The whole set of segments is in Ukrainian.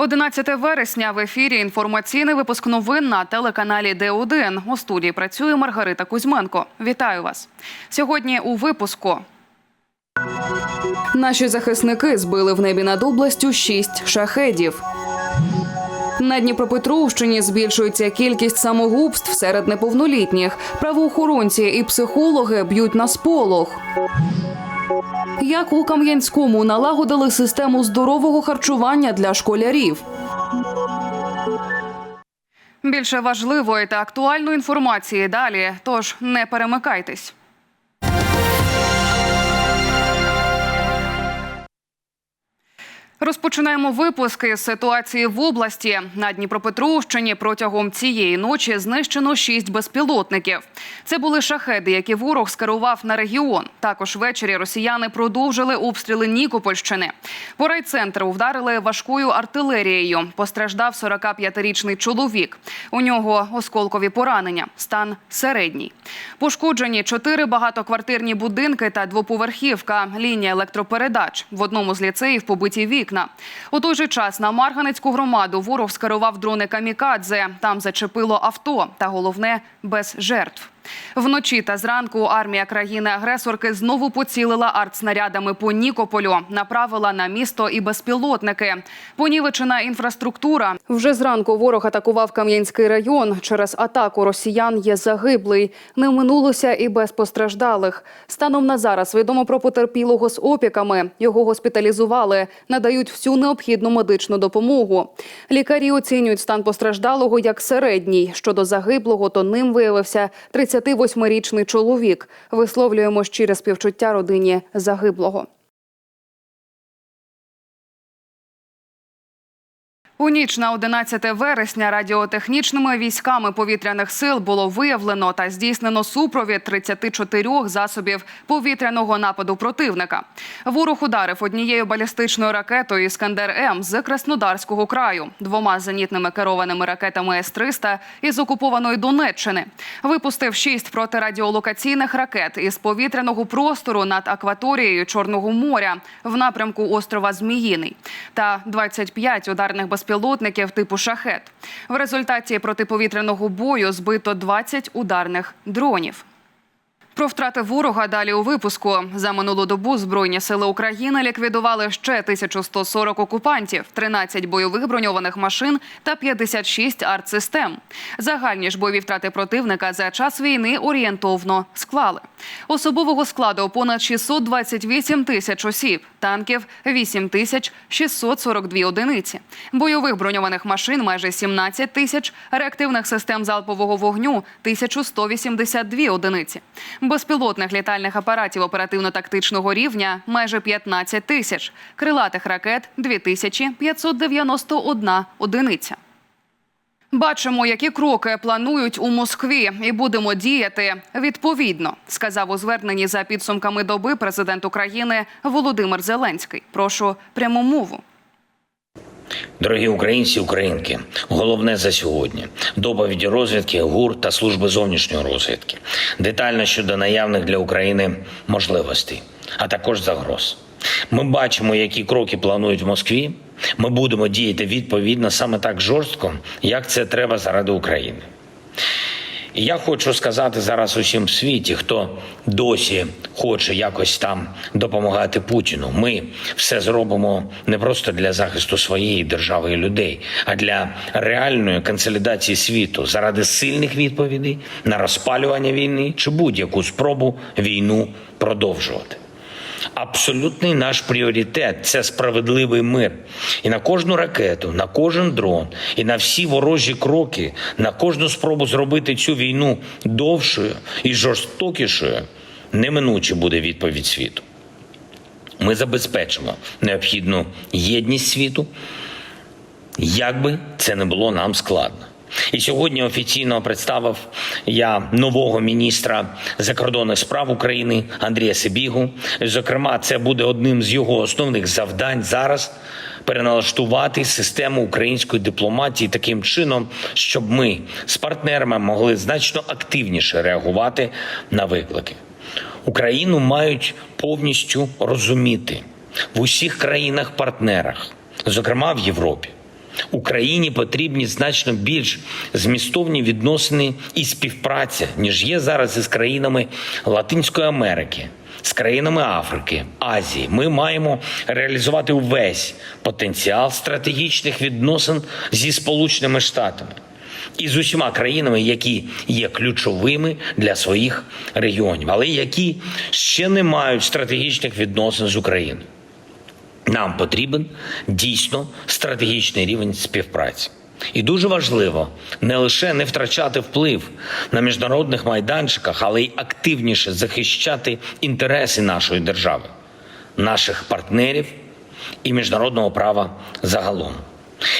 11 вересня в ефірі інформаційний випуск новин на телеканалі Д1. У студії працює Маргарита Кузьменко. Вітаю вас. Сьогодні у випуску. Наші захисники збили в небі над областю шість шахедів. На Дніпропетровщині збільшується кількість самогубств серед неповнолітніх. Правоохоронці і психологи б'ють на сполох. Як у Кам'янському налагодили систему здорового харчування для школярів. Більше важливої та актуальної інформації далі. Тож не перемикайтесь. Розпочинаємо випуски з ситуації в області. На Дніпропетровщині протягом цієї ночі знищено шість безпілотників. Це були шахеди, які ворог скерував на регіон. Також ввечері росіяни продовжили обстріли Нікопольщини. По райцентру вдарили важкою артилерією. Постраждав 45-річний чоловік. У нього осколкові поранення. Стан середній. Пошкоджені чотири багатоквартирні будинки та двоповерхівка. Лінія електропередач. В одному з ліцеїв побиті вікна. У той же час на Марганецьку громаду ворог скерував дрони камікадзе. Там зачепило авто, та головне без жертв. Вночі та зранку армія країни-агресорки знову поцілила артснарядами по Нікополю, направила на місто і безпілотники. Понівечена інфраструктура. Вже зранку ворог атакував Кам'янський район. Через атаку росіян є загиблий. Не минулося і без постраждалих. Станом на зараз відомо про потерпілого з опіками. Його госпіталізували, надають всю необхідну медичну допомогу. Лікарі оцінюють стан постраждалого як середній. Щодо загиблого, то ним виявився 38-річний чоловік. Висловлюємо щире співчуття родині загиблого. У ніч на 11 вересня радіотехнічними військами повітряних сил було виявлено та здійснено супровід 34 засобів повітряного нападу противника. Ворог ударив однією балістичною ракетою «Іскандер М» з Краснодарського краю, двома зенітними керованими ракетами С-300 із окупованої Донеччини. Випустив шість протирадіолокаційних ракет із повітряного простору над акваторією Чорного моря в напрямку острова Зміїний та 25 ударних безпілотників безпілотників типу шахет. В результаті протиповітряного бою збито 20 ударних дронів. Про втрати ворога далі у випуску за минулу добу збройні сили України ліквідували ще 1140 окупантів, 13 бойових броньованих машин та 56 артсистем. Загальні ж бойові втрати противника за час війни орієнтовно склали. Особового складу понад 628 тисяч осіб, танків 8 тисяч 642 одиниці, бойових броньованих машин майже 17 тисяч, реактивних систем залпового вогню 1182 одиниці. Безпілотних літальних апаратів оперативно-тактичного рівня майже 15 тисяч, крилатих ракет 2591 одиниця. Бачимо, які кроки планують у Москві, і будемо діяти відповідно, сказав у зверненні за підсумками доби президент України Володимир Зеленський. Прошу пряму мову. Дорогі українці, українки, головне за сьогодні доповіді розвідки ГУР та служби зовнішньої розвідки, детально щодо наявних для України можливостей, а також загроз. Ми бачимо, які кроки планують в Москві. Ми будемо діяти відповідно саме так жорстко, як це треба заради України. І я хочу сказати зараз усім в світі, хто досі хоче якось там допомагати Путіну. Ми все зробимо не просто для захисту своєї держави і людей, а для реальної консолідації світу заради сильних відповідей на розпалювання війни чи будь-яку спробу війну продовжувати. Абсолютний наш пріоритет це справедливий мир. І на кожну ракету, на кожен дрон, і на всі ворожі кроки, на кожну спробу зробити цю війну довшою і жорстокішою, неминуче буде відповідь світу. Ми забезпечимо необхідну єдність світу, як би це не було нам складно. І сьогодні офіційно представив я нового міністра закордонних справ України Андрія Сибігу. Зокрема, це буде одним з його основних завдань зараз переналаштувати систему української дипломатії таким чином, щоб ми з партнерами могли значно активніше реагувати на виклики. Україну мають повністю розуміти в усіх країнах-партнерах, зокрема в Європі. Україні потрібні значно більш змістовні відносини і співпраця, ніж є зараз із країнами Латинської Америки, з країнами Африки, Азії. Ми маємо реалізувати увесь потенціал стратегічних відносин зі Сполученими Штатами і з усіма країнами, які є ключовими для своїх регіонів, але які ще не мають стратегічних відносин з Україною. Нам потрібен дійсно стратегічний рівень співпраці. І дуже важливо не лише не втрачати вплив на міжнародних майданчиках, але й активніше захищати інтереси нашої держави, наших партнерів і міжнародного права загалом.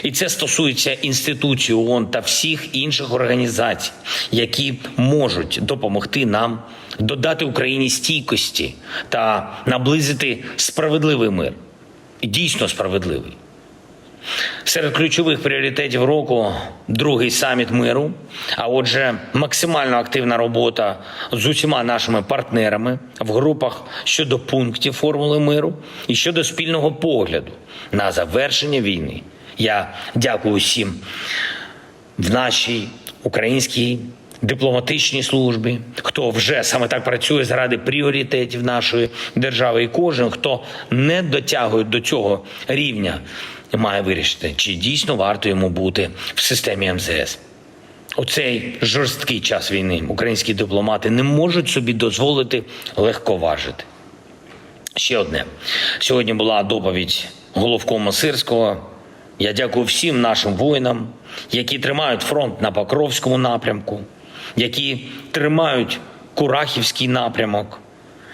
І це стосується інституцій ООН та всіх інших організацій, які можуть допомогти нам додати Україні стійкості та наблизити справедливий мир. Дійсно справедливий. Серед ключових пріоритетів року другий саміт миру. А отже, максимально активна робота з усіма нашими партнерами в групах щодо пунктів формули миру і щодо спільного погляду на завершення війни. Я дякую всім в нашій українській дипломатичній службі, хто вже саме так працює заради пріоритетів нашої держави, і кожен, хто не дотягує до цього рівня, має вирішити, чи дійсно варто йому бути в системі МЗС. У цей жорсткий час війни українські дипломати не можуть собі дозволити легковажити. Ще одне. Сьогодні була доповідь головкома Сирського. Я дякую всім нашим воїнам, які тримають фронт на Покровському напрямку, які тримають Курахівський напрямок,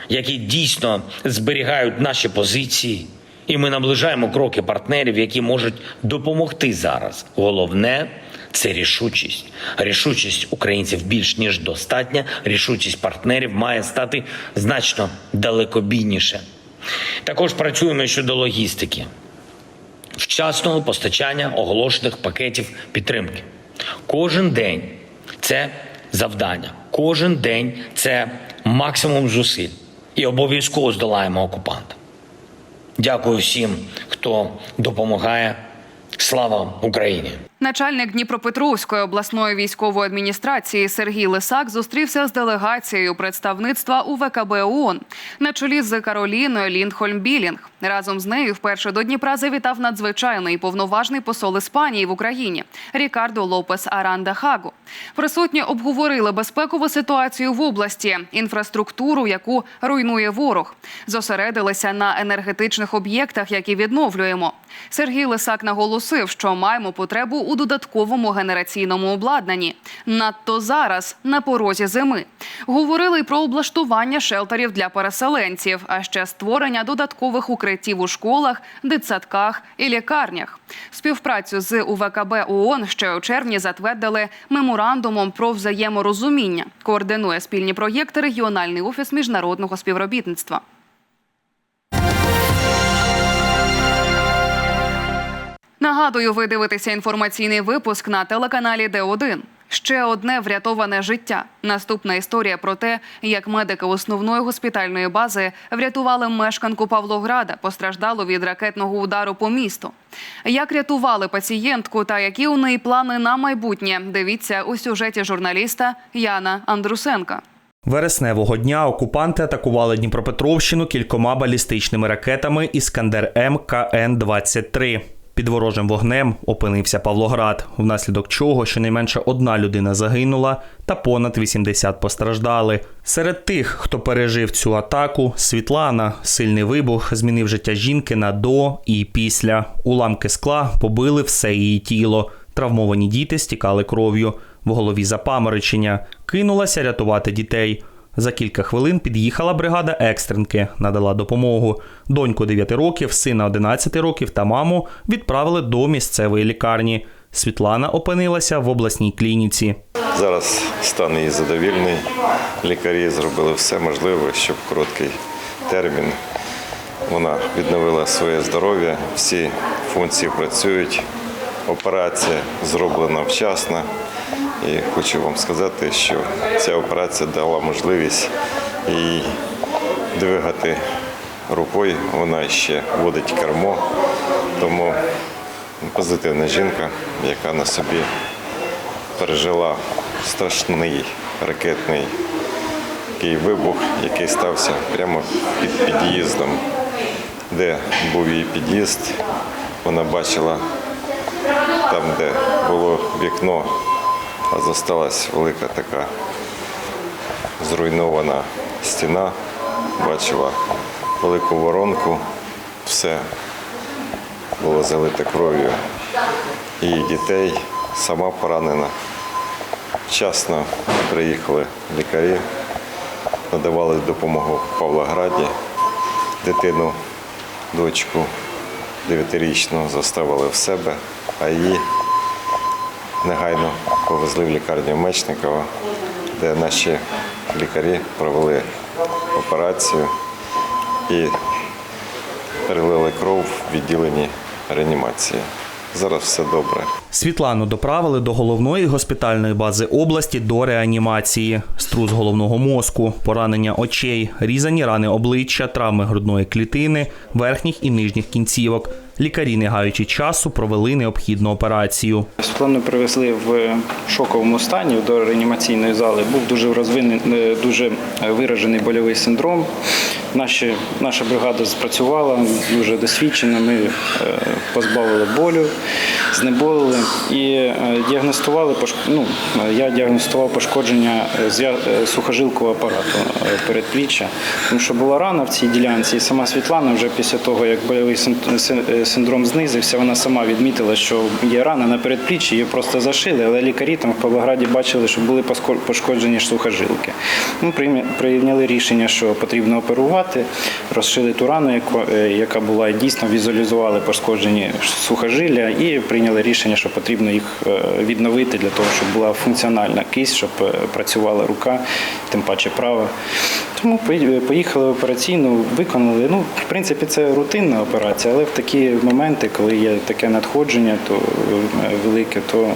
які дійсно зберігають наші позиції. І ми наближаємо кроки партнерів, які можуть допомогти зараз. Головне це рішучість. Рішучість українців більш ніж достатня. Рішучість партнерів має стати значно далекобійніше. Також працюємо щодо логістики вчасного постачання оголошених пакетів підтримки. Кожен день це завдання, кожен день це максимум зусиль. І обов'язково здолаємо окупанта. Дякую всім, хто допомагає. Слава Україні! Начальник Дніпропетровської обласної військової адміністрації Сергій Лисак зустрівся з делегацією представництва УВКБ ООН на чолі з Кароліною Ліндхольм Білінг. Разом з нею вперше до Дніпра завітав надзвичайний повноважний посол Іспанії в Україні Рікардо Лопес Аранда Хаго. Присутні обговорили безпекову ситуацію в області, інфраструктуру, яку руйнує ворог. Зосередилися на енергетичних об'єктах, які відновлюємо. Сергій Лисак наголосив, що маємо потребу у додатковому генераційному обладнанні. Надто зараз на порозі зими. Говорили про облаштування шелтерів для переселенців, а ще створення додаткових укриттів у школах, дитсадках і лікарнях. Співпрацю з УВКБ ООН ще у червні затвердили меморандумом про взаєморозуміння. Координує спільні проєкти регіональний офіс міжнародного співробітництва. Нагадую, ви дивитеся інформаційний випуск на телеканалі Д1. Ще одне врятоване життя. Наступна історія про те, як медики основної госпітальної бази врятували мешканку Павлограда, постраждалу від ракетного удару по місту. Як рятували пацієнтку та які у неї плани на майбутнє? Дивіться у сюжеті журналіста Яна Андрусенка. Вересневого дня окупанти атакували Дніпропетровщину кількома балістичними ракетами Іскандер М КН-23. Під ворожим вогнем опинився Павлоград, внаслідок чого щонайменше одна людина загинула та понад 80 постраждали. Серед тих, хто пережив цю атаку, Світлана, сильний вибух змінив життя жінки на до і після. Уламки скла побили все її тіло. Травмовані діти стікали кров'ю. В голові запаморочення. Кинулася рятувати дітей. За кілька хвилин під'їхала бригада екстренки, надала допомогу. Доньку 9 років, сина 11 років та маму відправили до місцевої лікарні. Світлана опинилася в обласній клініці. Зараз стан її задовільний. Лікарі зробили все можливе, щоб короткий термін вона відновила своє здоров'я. Всі функції працюють. Операція зроблена вчасно. І хочу вам сказати, що ця операція дала можливість їй двигати рукою. Вона ще водить кермо, тому позитивна жінка, яка на собі пережила страшний ракетний такий вибух, який стався прямо під під'їздом, де був її під'їзд. Вона бачила там, де було вікно, а зосталась велика така зруйнована стіна, бачила велику воронку, все було залите кров'ю. Її дітей, сама поранена. Вчасно приїхали лікарі, надавали допомогу в Павлограді. Дитину, дочку дев'ятирічну заставили в себе, а її негайно повезли в лікарню Мечникова, де наші лікарі провели операцію і перелили кров в відділенні реанімації. Зараз все добре. Світлану доправили до головної госпітальної бази області до реанімації. Струс головного мозку, поранення очей, різані рани обличчя, травми грудної клітини, верхніх і нижніх кінцівок. Лікарі, не гаючи часу, провели необхідну операцію. Світлану привезли в шоковому стані до реанімаційної зали. Був дуже розвинений, дуже виражений больовий синдром. Наші, наша бригада спрацювала дуже досвідчено. Ми е, позбавили болю, знеболили і е, діагностували ну, е, я діагностував пошкодження е, е, сухожилкового апарату е, передпліччя, тому що була рана в цій ділянці. І сама Світлана вже після того, як е, синдром знизився, вона сама відмітила, що є рана на передпліччі, її просто зашили, але лікарі там в Павлограді бачили, що були пошкоджені сухожилки. Ми прийняли рішення, що потрібно оперувати, розшили ту рану, е, яка була і дійсно візуалізували пошкоджені сухожилля, і прийняли рішення, що потрібно їх е, відновити для того, щоб була функціональна кисть, щоб е, працювала рука, тим паче права. Тому поїхали в операційну, виконали. Ну, в принципі, це рутинна операція, але в такі моменти, коли є таке надходження, то е, велике, то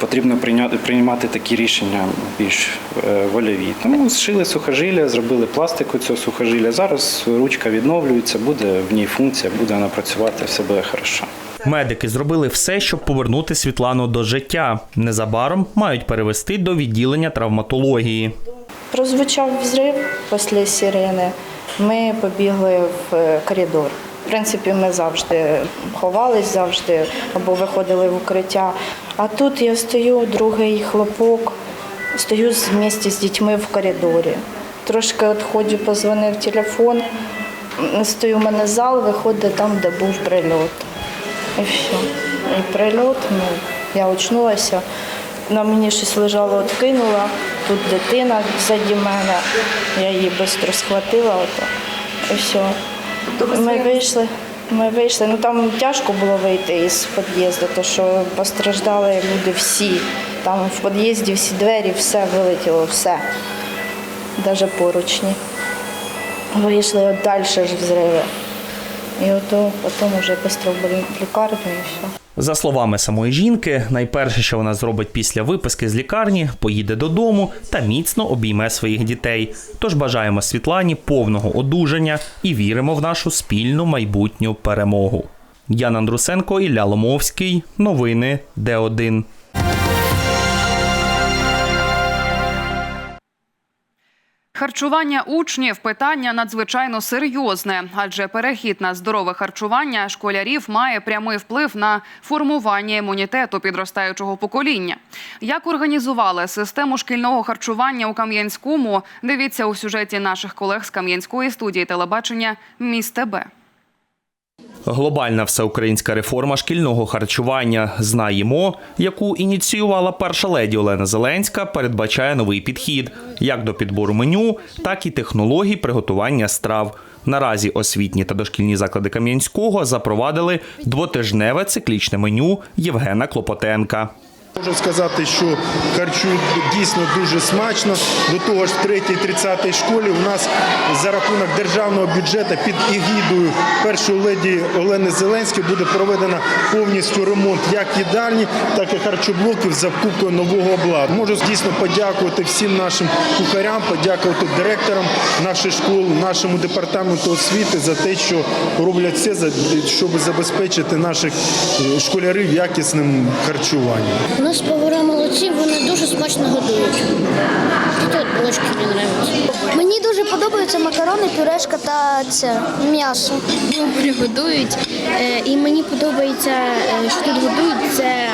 потрібно прийняти приймати такі рішення більш е, вольові. Тому зшили сухожилля, зробили пластику цього сухожилля. Зараз ручка відновлюється, буде в ній функція, буде вона працювати, все буде хорошо. Медики зробили все, щоб повернути Світлану до життя. Незабаром мають перевести до відділення травматології. Прозвучав взрив після сирени. Ми побігли в е, коридор. В принципі, ми завжди ховались, завжди або виходили в укриття. А тут я стою, другий хлопок, стою з місті з дітьми в коридорі. Трошки відходжу, позвонив телефон. Стою, у мене зал, виходить там, де був прильот. І все. І прильот, ну, я очнулася. На мені щось лежало, откинула. Тут дитина ззаді мене. Я її швидко схватила. І все. Ми вийшли. Ми вийшли. Ну там тяжко було вийти із під'їзду, тому що постраждали люди всі. Там в під'їзді всі двері, все вилетіло, все. Навіть поручні. Вийшли от далі ж взриви. І ото потім вже швидко в лікарню і все. За словами самої жінки, найперше, що вона зробить після виписки з лікарні, поїде додому та міцно обійме своїх дітей. Тож бажаємо Світлані повного одужання і віримо в нашу спільну майбутню перемогу. Ян Андрусенко, Ілля Ломовський. Новини Д1. Харчування учнів питання надзвичайно серйозне, адже перехід на здорове харчування школярів має прямий вплив на формування імунітету підростаючого покоління. Як організували систему шкільного харчування у Кам'янському? Дивіться у сюжеті наших колег з Кам'янської студії телебачення Міст ТБ. Глобальна всеукраїнська реформа шкільного харчування знаємо, яку ініціювала перша леді Олена Зеленська, передбачає новий підхід як до підбору меню, так і технологій приготування страв. Наразі освітні та дошкільні заклади Кам'янського запровадили двотижневе циклічне меню Євгена Клопотенка. Можу сказати, що харчують дійсно дуже смачно. До того ж, в 3-30 школі у нас за рахунок державного бюджету під егідою першої леді Олени Зеленської буде проведено повністю ремонт як їдальні, так і харчоблоків за вкупкою нового обладнання. Можу дійсно подякувати всім нашим кухарям, подякувати директорам наших школ, нашому департаменту освіти за те, що роблять все, щоб забезпечити наших е, школярів якісним харчуванням. Нас повара молодці, вони дуже смачно готують. Тільки от булочки мені подобаються. Мені дуже подобаються макарони, пюрешка та це м'ясо. Добре готують. Е, І мені подобається, е, що тут готують, це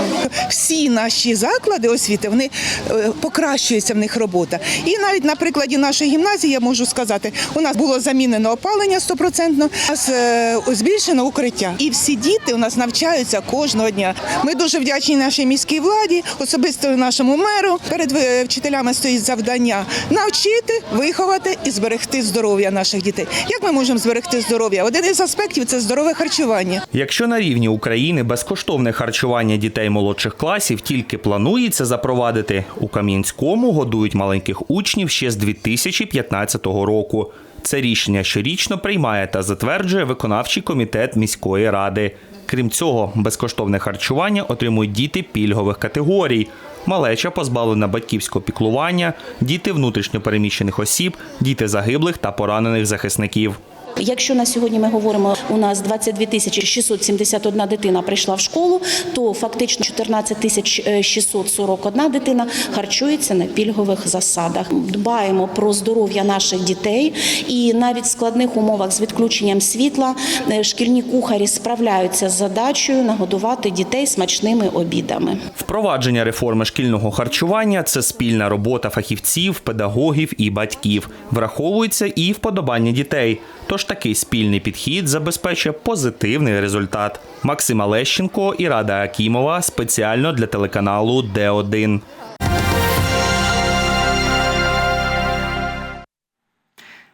м, всі наші заклади освіти вони е, покращується в них робота. І навіть на прикладі нашої гімназії я можу сказати, у нас було замінено опалення стопроцентно, у нас е, збільшено укриття. І всі діти у нас навчаються кожного дня. Ми дуже вдячні нашій міській владі, особисто нашому меру. Перед е, вчителями стоїть завдання навчити, виховати і зберегти здоров'я наших дітей. Як ми можемо зберегти здоров'я? Один із аспектів це здорове харчування. Якщо на рівні України безкоштовне харчування дітей молодших класів тільки планується запровадити, у Кам'янському годують маленьких учнів ще з 2015 року. Це рішення щорічно приймає та затверджує виконавчий комітет міської ради. Крім цього, безкоштовне харчування отримують діти пільгових категорій. Малеча позбавлена батьківського піклування, діти внутрішньопереміщених осіб, діти загиблих та поранених захисників. Якщо на сьогодні ми говоримо, у нас 22 тисячі 671 дитина прийшла в школу, то фактично 14 тисяч 641 дитина харчується на пільгових засадах. Дбаємо про здоров'я наших дітей, і навіть в складних умовах з відключенням світла е, шкільні кухарі справляються з задачею нагодувати дітей смачними обідами. Впровадження реформи шкільного харчування це спільна робота фахівців, педагогів і батьків. Враховується і вподобання дітей. Тож такий спільний підхід забезпечує позитивний результат. Максима Лещенко і Рада Акімова спеціально для телеканалу Д1.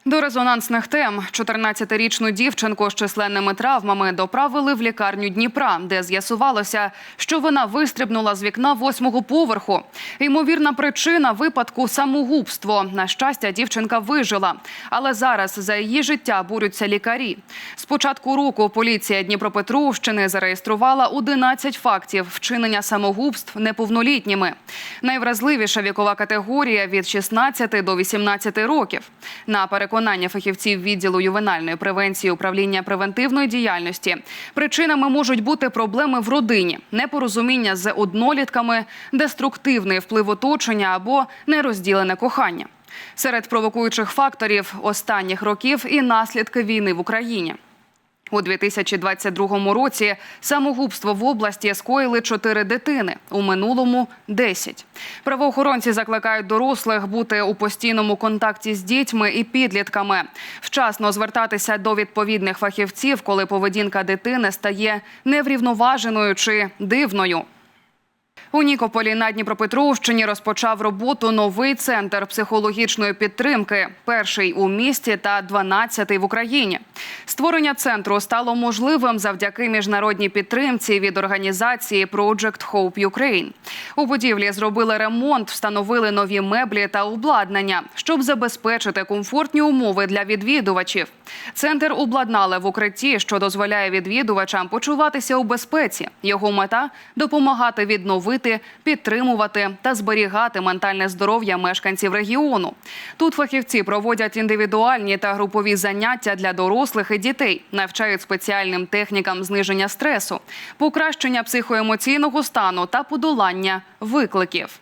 До резонансних тем 14-річну дівчинку з численними травмами доправили в лікарню Дніпра, де з'ясувалося, що вона вистрибнула з вікна восьмого поверху. Ймовірна причина випадку самогубство. На щастя, дівчинка вижила, але зараз за її життя борються лікарі. З початку року поліція Дніпропетровщини зареєструвала 11 фактів вчинення самогубств неповнолітніми. Найвразливіша вікова категорія від 16 до 18 років. На переконання фахівців відділу ювенальної превенції управління превентивної діяльності причинами можуть бути проблеми в родині, непорозуміння з однолітками, деструктивний вплив оточення або нерозділене кохання. Серед провокуючих факторів останніх років і наслідки війни в Україні. У 2022 році самогубство в області скоїли чотири дитини, у минулому – 10. Правоохоронці закликають дорослих бути у постійному контакті з дітьми і підлітками, вчасно звертатися до відповідних фахівців, коли поведінка дитини стає неврівноваженою чи дивною. У Нікополі на Дніпропетровщині розпочав роботу новий центр психологічної підтримки, перший у місті та 12-й в Україні. Створення центру стало можливим завдяки міжнародній підтримці від організації Project Hope Ukraine. У будівлі зробили ремонт, встановили нові меблі та обладнання, щоб забезпечити комфортні умови для відвідувачів. Центр обладнали в укритті, що дозволяє відвідувачам почуватися у безпеці. Його мета допомагати відновити, підтримувати та зберігати ментальне здоров'я мешканців регіону. Тут фахівці проводять індивідуальні та групові заняття для дорослих і дітей, навчають спеціальним технікам зниження стресу, покращення психоемоційного стану та подолання викликів.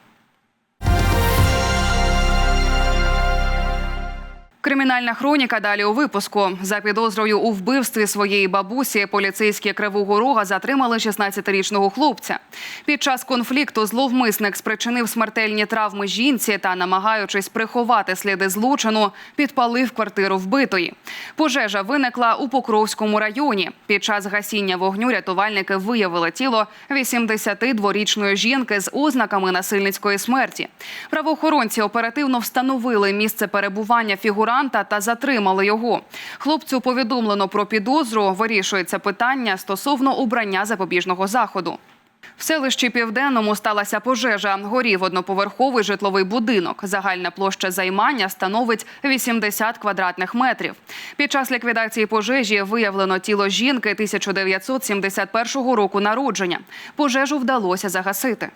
Кримінальна хроніка далі у випуску. За підозрою у вбивстві своєї бабусі поліцейські Кривого Рога затримали 16-річного хлопця. Під час конфлікту зловмисник спричинив смертельні травми жінці та, намагаючись приховати сліди злочину, підпалив квартиру вбитої. Пожежа виникла у Покровському районі. Під час гасіння вогню рятувальники виявили тіло 82-річної жінки з ознаками насильницької смерті. Правоохоронці оперативно встановили місце перебування фігуранта та затримали його. Хлопцю повідомлено про підозру. Вирішується питання стосовно обрання запобіжного заходу. В селищі Південному сталася пожежа. Горів одноповерховий житловий будинок. Загальна площа займання становить 80 квадратних метрів. Під час ліквідації пожежі виявлено тіло жінки 1971 року народження. Пожежу вдалося загасити.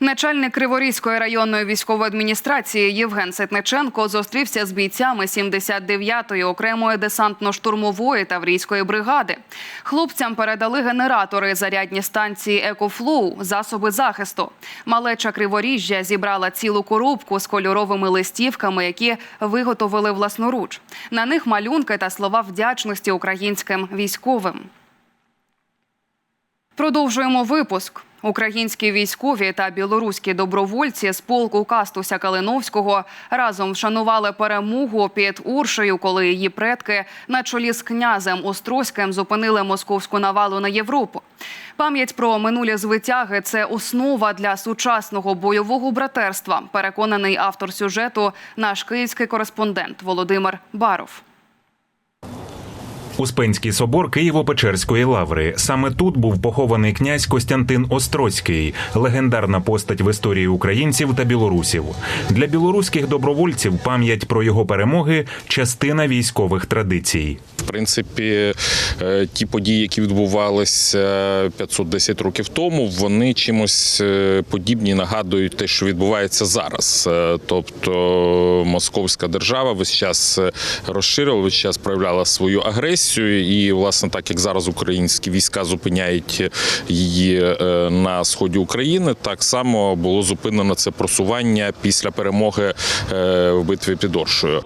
Начальник Криворізької районної військової адміністрації Євген Ситниченко зустрівся з бійцями 79-ї окремої десантно-штурмової таврійської бригади. Хлопцям передали генератори, зарядні станції «Екофлоу», засоби захисту. Малеча Криворіжжя зібрала цілу коробку з кольоровими листівками, які виготовили власноруч. На них малюнки та слова вдячності українським військовим. Продовжуємо випуск. Українські військові та білоруські добровольці з полку Кастуся Калиновського разом вшанували перемогу під Уршею, коли її предки на чолі з князем Острозьким зупинили московську навалу на Європу. Пам'ять про минулі звитяги це основа для сучасного бойового братерства. Переконаний автор сюжету, наш київський кореспондент Володимир Баров. Успенський собор Києво-Печерської лаври. Саме тут був похований князь Костянтин Острозький, легендарна постать в історії українців та білорусів. Для білоруських добровольців пам'ять про його перемоги частина військових традицій. В принципі, е, ті події, які відбувалися 510 років тому, вони чимось е, подібні нагадують те, що відбувається зараз. Е, Тобто московська держава весь час розширила, весь час проявляла свою агресію, і власне так як зараз українські війська зупиняють її е, на сході України, так само було зупинено це просування після перемоги е, в битві під Оршею.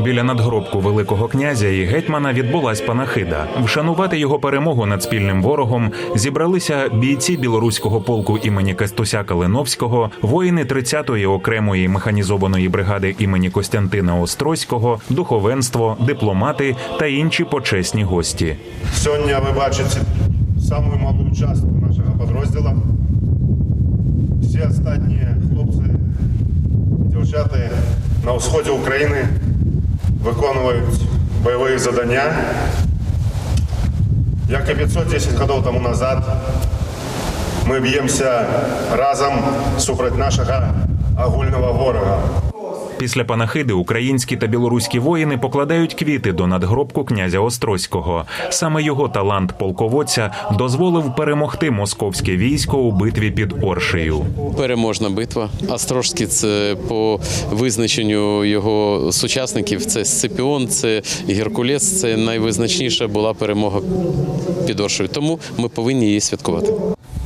Біля надгробку великого князя і гетьмана відбулась панахида. Вшанувати його перемогу над спільним ворогом зібралися бійці білоруського полку імені Кастуся Калиновського, воїни 30-ї окремої механізованої бригади імені Костянтина Острозького, духовенство, дипломати та інші почесні гості. Сьогодні ви бачите саму малу частку нашого підрозділу. Всі останні хлопці, дівчата на сході України виконують бойові завдання. Як і 510 років тому назад, ми б'ємося разом супроти нашого огульного ворога. Після панахиди українські та білоруські воїни покладають квіти до надгробку князя Острозького. Саме його талант полководця дозволив перемогти московське військо у битві під Оршею. Переможна битва. Острожський це по визначенню його сучасників. Це Сципіон, це Геркулес. Це найвизначніша була перемога під Оршею. Тому ми повинні її святкувати.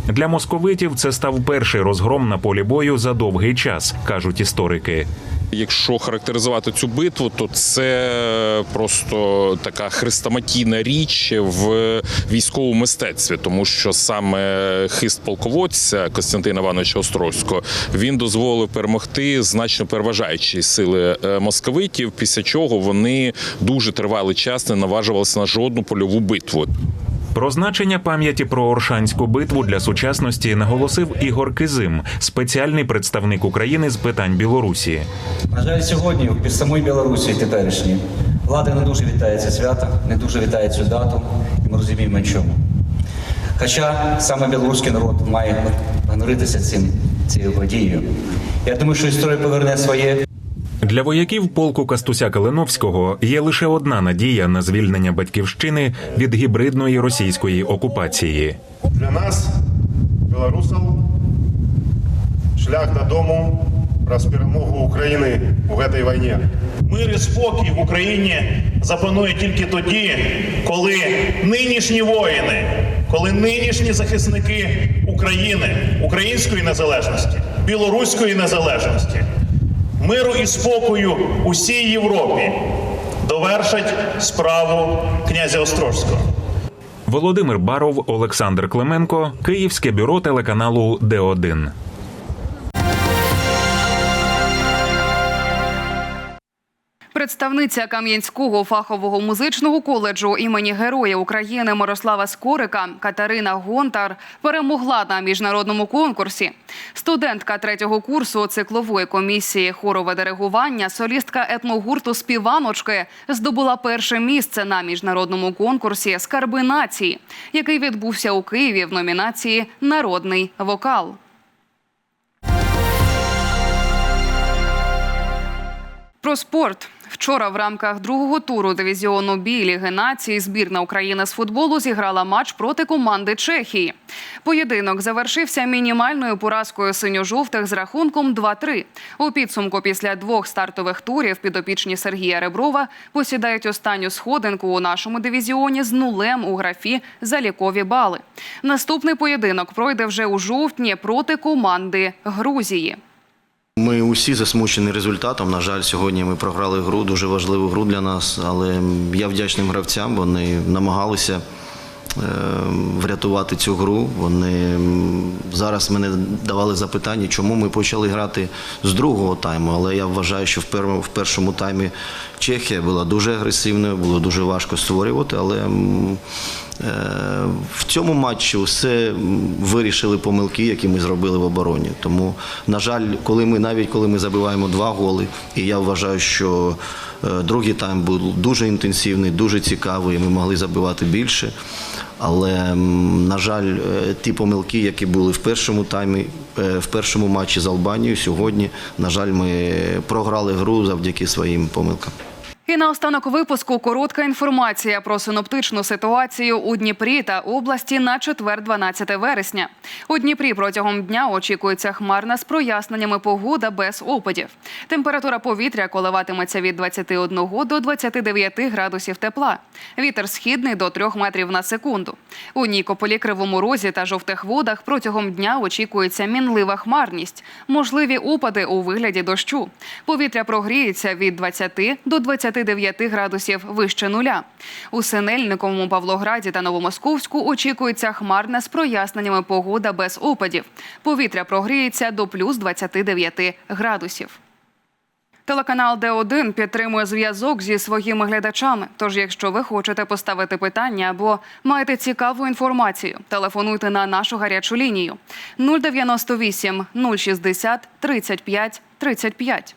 Для московитів це став перший розгром на полі бою за довгий час, кажуть історики. Якщо характеризувати цю битву, то це просто така хрестоматійна річ в військовому мистецтві, тому що саме хист полководця Костянтина Івановича Острозького він дозволив перемогти значно переважаючі сили е, московитів, після чого вони дуже тривалий час не наважувалися на жодну польову битву. Про значення пам'яті про Оршанську битву для сучасності наголосив Ігор Кизим, спеціальний представник України з питань Білорусі. На жаль, сьогодні під самої Білорусі теперішній влада не дуже вітає це свято, не дуже вітає цю дату, і ми розуміємо чому. Хоча саме білоруський народ має гоноритися цим цією подією. Я думаю, що історія поверне своє. Для вояків полку Кастуся Калиновського є лише одна надія на звільнення батьківщини від гібридної російської окупації. Для нас, білорусів, шлях додому раз перемогу України у цій війні. Мир і спокій в Україні запанує тільки тоді, коли нинішні воїни, коли нинішні захисники України, української незалежності, білоруської незалежності, миру і спокою усій Європі довершать справу князя Острозького. Володимир Баров, Олександр Клименко, Київське бюро телеканалу Д1. Представниця Кам'янського фахового музичного коледжу імені Героя України Мирослава Скорика Катерина Гонтар перемогла на міжнародному конкурсі. Студентка третього курсу циклової комісії хорове диригування, солістка етногурту Співаночки здобула перше місце на міжнародному конкурсі Скарби нації, який відбувся у Києві в номінації Народний вокал. Про спорт. Вчора в рамках другого туру дивізіону Бі Ліги нації збірна України з футболу зіграла матч проти команди Чехії. Поєдинок завершився мінімальною поразкою синьо-жовтих з рахунком 2-3. У підсумку після двох стартових турів підопічні Сергія Реброва посідають останню сходинку у нашому дивізіоні з нулем у графі залікові бали. Наступний поєдинок пройде вже у жовтні проти команди Грузії. Ми усі засмучені результатом. На жаль, сьогодні ми програли гру, дуже важливу гру для нас. Але я вдячним гравцям. Вони намагалися е, врятувати цю гру. Вони зараз мене давали запитання, чому ми почали грати з другого тайму. Але я вважаю, що в першому, таймі Чехія була дуже агресивною, було дуже важко створювати. Але в цьому матчі все вирішили помилки, які ми зробили в обороні. Тому, на жаль, коли ми навіть коли ми забиваємо два голи, і я вважаю, що е, другий тайм був дуже інтенсивний, дуже цікавий. Ми могли забивати більше. Але, на жаль, е, ті помилки, які були в першому таймі, е, в першому матчі з Албанією, сьогодні, на жаль, ми програли гру завдяки своїм помилкам. І на останок випуску коротка інформація про синоптичну ситуацію у Дніпрі та області на четвер, 12 вересня. У Дніпрі протягом дня очікується хмарна з проясненнями погода без опадів. Температура повітря коливатиметься від 21 до 29 градусів тепла. Вітер східний до 3 метрів на секунду. У Нікополі, Кривому Розі та жовтих водах протягом дня очікується мінлива хмарність, можливі опади у вигляді дощу. Повітря прогріється від 20 до 29 градусів вище нуля. У Синельниковому, Павлограді та Новомосковську очікується хмарна з проясненнями погода без опадів. Повітря прогріється до плюс 29 градусів. Телеканал Д1 підтримує зв'язок зі своїми глядачами. Тож, якщо ви хочете поставити питання або маєте цікаву інформацію, телефонуйте на нашу гарячу лінію 098 060 35 35.